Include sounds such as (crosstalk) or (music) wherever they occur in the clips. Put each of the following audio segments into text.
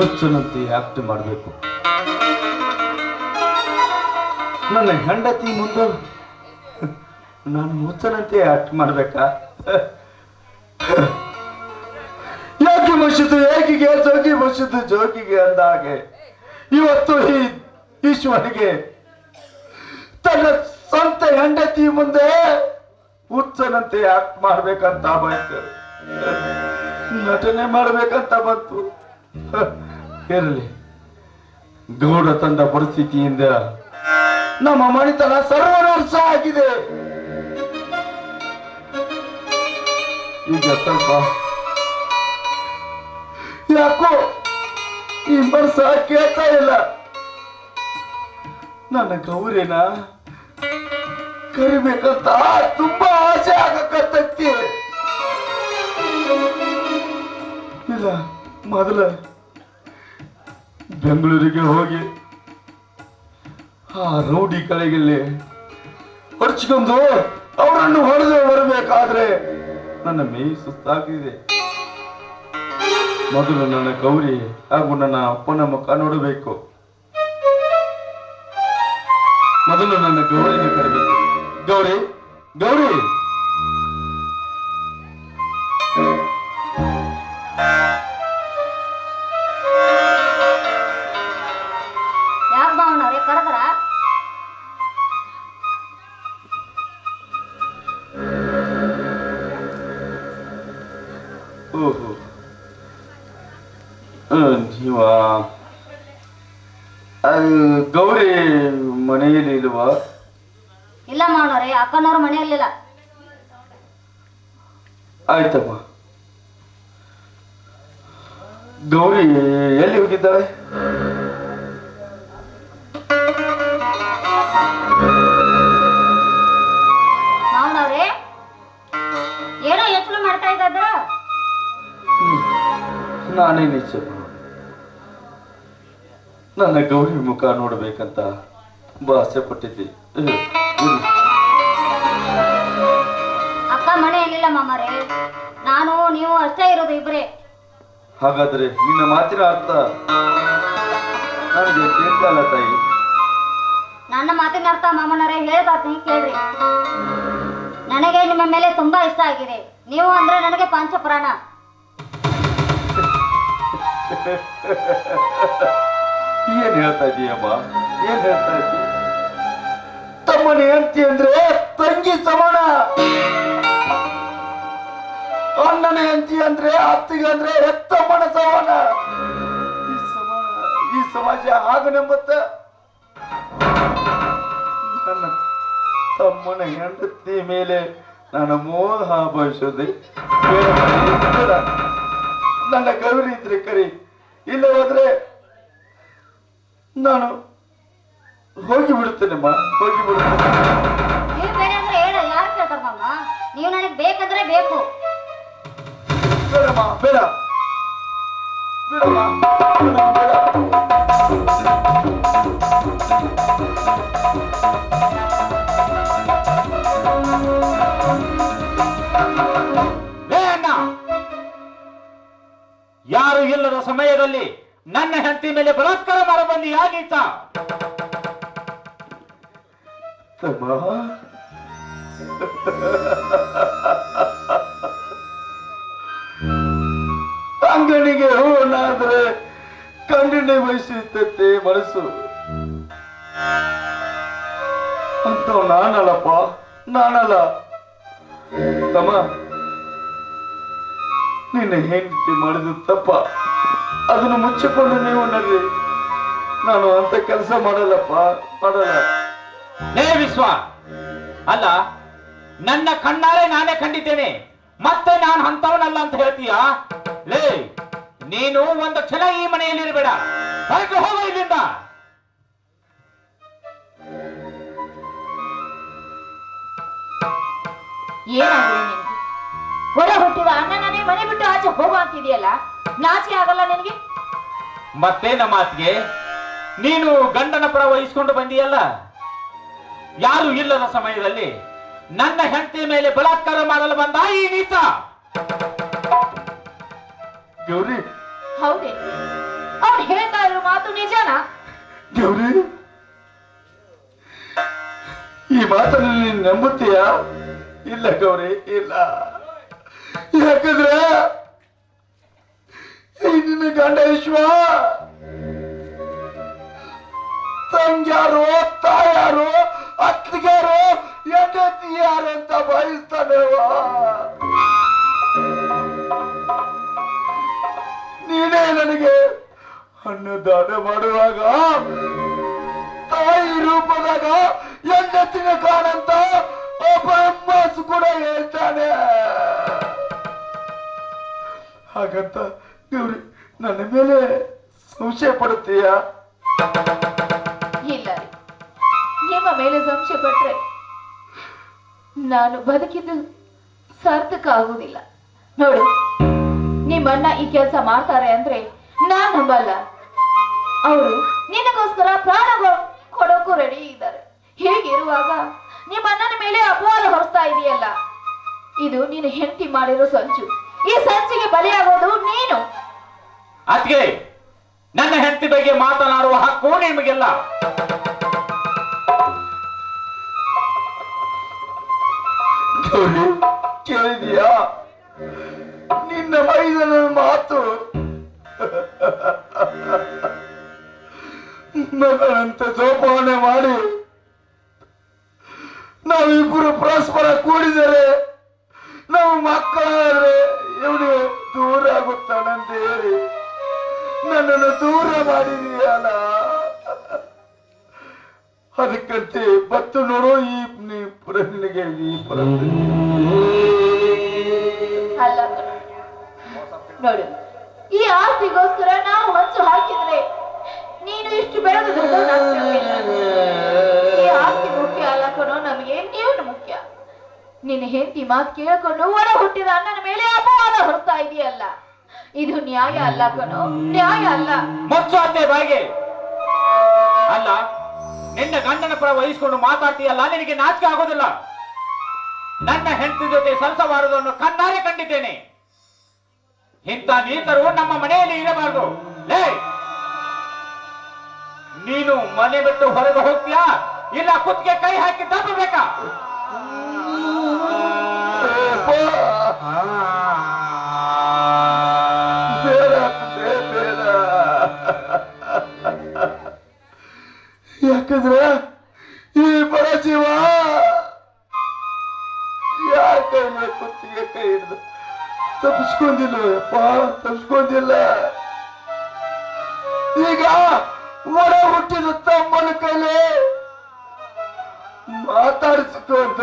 ಹುಚ್ಚನಂತೆ act ಮಾಡಬೇಕು. ನನ್ನ ಹೆಂಡತಿ ಮುಂದೆ ನಾನು ಮುಚ್ಚನಂತೆ ಆಕ್ಟ್ ಮಾಡ್ಬೇಕಾ? ಯಾಕೆ ಮುಷಿದು ಏಕಿಗೆ ಜೋಗಿ ಮುಷಿದು ಜೋಗಿಗೆ ಅಂದಾಗೆ ಇವತ್ತು ಈ ಈಶ್ವರಿಗೆ ತನ್ನ ಸ್ವಂತ ಹೆಂಡತಿ ಮುಂದೆ ಹುಚ್ಚನಂತೆ ಆಕ್ಟ್ ಮಾಡ್ಬೇಕಂತ ಬಂತು. ನಟನೆ ಮಾಡ್ಬೇಕಂತ ಬಂತು. ಇರಲಿ. ಗೌಡ ತಂದ ಪರಿಸ್ಥಿತಿಯಿಂದ ನಮ್ಮ ಮನೆತನ ಸರ್ವನಾಶ ಆಗಿದೆ. ಈಗ ಸ್ವಲ್ಪ ಯಾಕೋ ಈ ಮನಸ್ಸ ಕೇಳ್ತಾ ಇಲ್ಲ. ನನ್ನ ಗೌರಿನ ಕರಿಬೇಕಂತ ತುಂಬಾ ಆಸೆ ಆಗಕತ್ತೈತಿ. ಇಲ್ಲ, ಮೊದಲ ಬೆಂಗಳೂರಿಗೆ ಹೋಗಿ ಆ ರೌಡಿ ಕಳೆಗಿಲ್ಲಿ ಹೊಡ್ಚ್ಕೊಂಡು ಅವರನ್ನು ಹೊಡೆದು ಬರಬೇಕಾದ್ರೆ ನನ್ನ ಮೈ ಸುಸ್ತಾಗಿದೆ ಮೊದಲು ನನ್ನ ಗೌರಿ ಹಾಗೂ ನನ್ನ ಅಪ್ಪನ ಮುಖ ನೋಡಬೇಕು. ಮೊದಲು ನನ್ನ ಗೌರಿನ ಕರಬೇಕು ಗೌರಿ ಗೌರಿ! ಮನೆಯಲ್ಲಿ ಇಲ್ವಾ? ಇಲ್ಲ ಮಾವನವ್ರೆ ಅಕ್ಕನವ್ರ ಮನೆಯಲ್ಲಿಲ್ಲ. ಆಯ್ತಮ್ಮ. ಗೌರಿ ಎಲ್ಲಿ ಹೋಗಿದ್ದಾಳೆ? ಮಾವನವ್ರೆ ಏನೋ ಯೋಚನೆ ಮಾಡ್ತಾ ನಾನೇ ನಿಜ ನನ್ನ ಗೌರಿ ಮುಖ ನೋಡ್ಬೇಕಂತ. ತುಂಬಾ ಆಸೆ ಪಟ್ಟಿದ್ವಿ ಅಕ್ಕ ಮನೆ ಮನೆಯಲ್ಲಿಲ್ಲ ಮಾಮರೇ. ನಾನು ನೀವು ಅಷ್ಟೇ ಇರೋದು ಇಬ್ರೆ. ಹಾಗಾದ್ರೆ ನಿನ್ನ ಮಾತಿನ ಅರ್ಥ ನನಗೆ ಕೇಳ್ತಲ್ಲ ತಾಯಿ. ನನ್ನ ಮಾತಿನ ಅರ್ಥ ಮಾಮನವರೇ ಹೇಳ್ಬಾರ್ದು ಕೇಳ್ರಿ. ನನಗೆ ನಿಮ್ಮ ಮೇಲೆ ತುಂಬಾ ಇಷ್ಟ ಆಗಿದೆ. ನೀವು ಅಂದ್ರೆ ನನಗೆ ಪಂಚಪ್ರಾಣ. (laughs) ಏನ್ ಹೇಳ್ತಾ ಇದೀಯಮ್ಮ? ಏನ್ ಹೇಳ್ತಾ ಇದ್ದೀಯ? ತಮ್ಮನ ಹೆಂಡತಿ ಅಂದ್ರೆ ತಂಗಿ ಸಮಾನ ಅಣ್ಣನ ಹೆಂಡತಿ ಅಂದ್ರೆ ಅತ್ತಿಗೆ ಅಂದ್ರೆ ಹೆತ್ತಮ್ಮನ ಸಮಾನ ಈ ಸಮಾಜ ಹಾಗೆ ನಂಬತ್ತ ನನ್ನ ತಮ್ಮನ ಹೆಂಡತಿ ಮೇಲೆ ನಾನು ಮೋಹ ಬಯಸೋದೆ ನನ್ನ ಗೌರಿ ಇದ್ರೆ ಕರಿ ಇಲ್ಲ ಹೋದ್ರೆ ನಾನು ಹೋಗಿ ಬಿಡುತ್ತೇನೆಮ್ಮ ಹೋಗಿ ಬಿಡುತ್ತೇನೆ ನೀವು ಬೇಡ ಅಂದ್ರೆ ಹೇಳ ಯಾರು ನೀವು ನನಗೆ ಬೇಕಂದ್ರೆ ಬೇಕು. ಬೇಡಮ್ಮ ಬೇಡ. ಬೇಡಮ್ಮ ಬೇಡ. ಏ ಅಣ್ಣ! ಯಾರು ಇಲ್ಲದ ಸಮಯದಲ್ಲಿ ನನ್ನ ಹೆಂಡತಿ ಮೇಲೆ ಬಲಾತ್ಕಾರ ಮಾಡಬಂದಿ ಯಾಗೀತ ತಮ್ಮ? ಹೂವನಾದ್ರೆ ಕಣ್ಣಿನ ವಹಿಸುತ್ತೆ ಮನಸ್ಸು. ಅಂತ ನಾನಲ್ಲಪ್ಪ, ನಾನಲ್ಲ. ತಮ್ಮ, ನಿನ್ನ ಹೆಂಡತಿ ಮಾಡಿದ ತಪ್ಪ. ಅದನ್ನು ಮುಚ್ಚಿಕೊಂಡು ನೀವು ನಡ್ರಿ ನಾನು ಅಂತ ಕೆಲಸ ಮಾಡಲ್ಲಪ್ಪ, ಮಾಡಲ್ಲ. ಲೇ ವಿಶ್ವ. ಅಲ್ಲ ನನ್ನ ಕಣ್ಣಾರೆ ನಾನೇ ಕಂಡಿದ್ದೇನೆ. ಮತ್ತೆ ನಾನು ಅಂತವನಲ್ಲ ಅಂತ ಹೇಳ್ತೀಯಾ? ಲೇ ನೀನು ಒಂದು ಕ್ಷಣ ಈ ಮನೆಯಲ್ಲಿ ಇರಬೇಡ. ಹೊರಗೆ ಹೋಗು ಇಲ್ಲಿಂದ. ಏನಾಗಿದೆ ನಿನ್ಗೆ? ಹೊರ ಹುಟ್ಟಿದ ಅಣ್ಣನೇ ಮನೆ ಬಿಟ್ಟು ಆಚೆ ಹೋಗು ಅಂತಿದೆಯಲ್ಲ ನಾಚಿಕೆ ಆಗಲ್ಲ ನಿನಗೆ? ಮತ್ತೆ ನಮ್ಮ ಮಾತಿಗೆ ನೀನು ಗಂಡನ ಪರ ವಹಿಸ್ಕೊಂಡು ಬಂದಿಯಲ್ಲ? ಯಾರು ಇಲ್ಲದ ಸಮಯದಲ್ಲಿ ನನ್ನ ಹೆಂಡತಿ ಮೇಲೆ ಬಲಾತ್ಕಾರ ಮಾಡಲು ಬಂದ ಈ ನೀತ. ಗೌರಿ. ಹೌದೇ. ಅವ್ರು ಹೇಳ್ತಾ ಇರೋ ಮಾತು ನಿಜನಾ? ಗೌರಿ. ಈ ಮಾತನ್ನು ನೀನು ನಂಬುತ್ತೀಯ? ಇಲ್ಲ ಗೌರಿ ಇಲ್ಲ. ಯಾಕಂದ್ರೆ ನಿನ್ನ ಗಂಡ ವಿಶ್ವ ತಂಗ್ಯಾರೋ ತಾಯಾರು ಅತ್ತಿಗಾರು ಹೆಂಡತಿ ಯಾರು ಅಂತ ಬಯಸ್ತಾನೆ ನೀನೇ ನನಗೆ ಅನ್ನದಾನ ಮಾಡುವಾಗ ತಾಯಿ ರೂಪದಾಗ ಹೆಂಡತಿನ ಕಾಣಂತ ಒಬ್ಬ ಅಮ್ಮಸು ಕೂಡ ಹೇಳ್ತಾನೆ ಹಾಗಂತ ಇವ್ರಿ ನನ್ನ ಮೇಲೆ ಸಂಶಯ ಪಡುತ್ತೀಯಾ. ಮೇಲೆ ಸಂಶಯ ಪಟ್ರೆ ನಾನು ಬದುಕಿದ್ದು ಸಾರ್ಥಕ ಆಗುವುದಿಲ್ಲ. ನೋಡು, ನಿಮ್ಮಣ್ಣ ಈ ಕೆಲಸ ಮಾಡ್ತಾರೆ ಅಂದ್ರೆ ನಾನ್ ನಂಬಲ್ಲ. ಅವರು ನಿನಗೋಸ್ಕರ ಪ್ರಾಣ ಕೊಡೋಕು ರೆಡಿ ಇದ್ದಾರೆ. ಹೀಗಿರುವಾಗ ನಿಮ್ಮ ಅಣ್ಣನ ಮೇಲೆ ಅಪವಾದ ಹೊರಿಸ್ತಾ ಇದೆಯಲ್ಲ. ಇದು ನೀನು ಹೆಂಡತಿ ಮಾಡಿರೋ ಸಂಚು. ಈ ಸಂಚಿಗೆ ಬಲಿಯಾಗೋದು ನೀನು. ನನ್ನ ಹೆಂಡತಿ ಬಗ್ಗೆ ಮಾತನಾಡುವ ಹಕ್ಕು ನಿಮಗಿಲ್ಲ. ಗೌರಿ ಕೇಳಿದ್ಯಾ? ನಿನ್ನ ಮೈದನ ಮಾತು. ಮಗಳಂತೆ ಜೋಪಾನ ಮಾಡಿ ನಾವಿಬ್ಬರು ಪರಸ್ಪರ ಕೂಡಿದರೆ ನಾವು ಮಕ್ಕಳಾದ್ರೆ ಇವನು ದೂರ ಆಗುತ್ತಾನಂತ ಹೇಳಿ. ನನ್ನನ್ನು ದೂರ ಮಾಡಿದೀಯಲ್ಲ. ಅದಕ್ಕಂತೆ ಬತ್ತು ನೋಡು ಈ ನೀ ಪುರ ನಿನಗೆ ಈ ಪುರ ಅಲ್ಲ. ನೋಡು ಈ ಆಸ್ತಿಗೋಸ್ಕರ ನಾವು ಹೊಂಚು ಹಾಕಿದ್ರೆ ನೀನು ಇಷ್ಟು ಬೆಳೆದು. ಈ ಆಸ್ತಿ ಮುಖ್ಯ ಅಲ್ಲ ಕಣೋ ನಮಗೆ ಮುಖ್ಯ? ನಿನ್ನ ಹೆಂಡತಿ ಮಾತು ಕೇಳಿಕೊಂಡು ಒಳ ಹುಟ್ಟಿದ ಅಣ್ಣನ ಮೇಲೆ ಅಪವಾದ ಹೊರತಾ ಇದೆಯಲ್ಲ. ಇದು ನ್ಯಾಯ ಅಲ್ಲ ಕಣೋ ನ್ಯಾಯ ಅಲ್ಲ. ಮತ್ತು ಅಲ್ಲ ನಿನ್ನ ಗಂಡನ ಪರ ವಹಿಸಿಕೊಂಡು ಮಾತಾಡ್ತೀಯಲ್ಲ? ನಿನಗೆ ನಾಚಿಕೆ ಆಗೋದಿಲ್ಲ. ನನ್ನ ಹೆಂಡತಿ ಜೊತೆ ಸಂಸವಾರದನ್ನು ಕಣ್ಣಾರೆ ಕಂಡಿದ್ದೇನೆ. ಇಂಥ ನೀತರು ನಮ್ಮ ಮನೆಯಲ್ಲಿ ಇರಬಾರದು. ಲೇ! ನೀನು ಮನೆ ಬಿಟ್ಟು ಹೊರಗೆ ಹೋಗ್ತೀಯಾ? ಇಲ್ಲ ಕುತ್ತಿಗೆ ಕೈ ಹಾಕಿ ತಪ್ಪಬೇಕಾ ತಪ್ಪಿಸ್ಕೊಂಡಿಲ್ಲ ಯಪ್ಪ ತಪ್ಪಿಸ್ಕೊಂಡಿಲ್ಲ ಈಗ ಒಡ ಹುಟ್ಟಿದ ತಮ್ಮನ ಕೈಲಿ ಮಾತಾಡಿಸಿಕೊಂಡ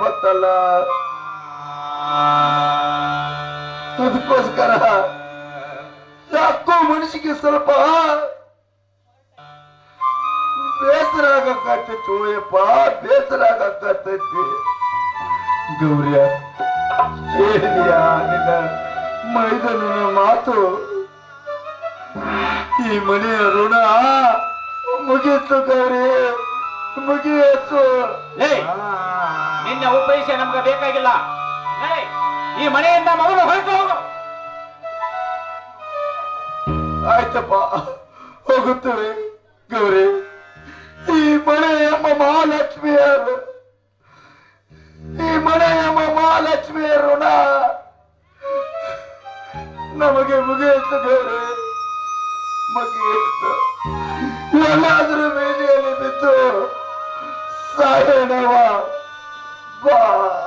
ಬತ್ತಲ್ಲ ಅದಕ್ಕೋಸ್ಕರ ಯಾಕೋ ಮನುಷ್ಯಗೆ ಸ್ವಲ್ಪ ಬೇಸರ ಆಗಕ್ಕತ್ತೈತಿ ಯಪ್ಪ ಬೇಸರ ಆಗಕ್ಕತ್ತೈತಿ ಗೌರಿಯ ಹೇಳಿದೆಯಾ ನಿನ್ನ ಮೈದನ ಮಾತು. ಈ ಮನೆಯ ಋಣ ಮುಗಿಯಿತು ಗೌರಿ ಮುಗಿಯಿತು. ನಿನ್ನ ಉಪಯೋಗ ನಮ್ಗೆ ಬೇಕಾಗಿಲ್ಲ. ಈ ಮನೆಯಿಂದ ಮಗಳು ಹೊರಟು ಆಯ್ತಪ್ಪ ಹೋಗುತ್ತೇವೆ ಗೌರಿ. ಈ ಮನೆ ಎಂಬ ಮಹಾಲಕ್ಷ್ಮಿಯರು ಈ ಮನೆ ಎಂಬ ಮಹಾಲಕ್ಷ್ಮಿಯ ಋಣ ನಮಗೆ ಮುಗಿಯಿತು ಬೇರೆ. ಮುಗಿಯಿತು ಎಲ್ಲಾದ್ರ ಬೀದಿಯಲ್ಲಿ ಬಿದ್ದು ಸಾಯೋಣವ? ಬಾ.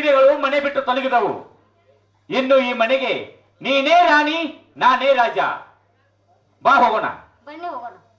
ಅಂತೂ ಮನೆ ಬಿಟ್ಟು ತೊಲಗಿದವು. ಇನ್ನು ಈ ಮನೆಗೆ ನೀನೇ ರಾಣಿ, ನಾನೇ ರಾಜ. ಬಾ ಹೋಗೋಣ. ಬನ್ನಿ ಹೋಗೋಣ.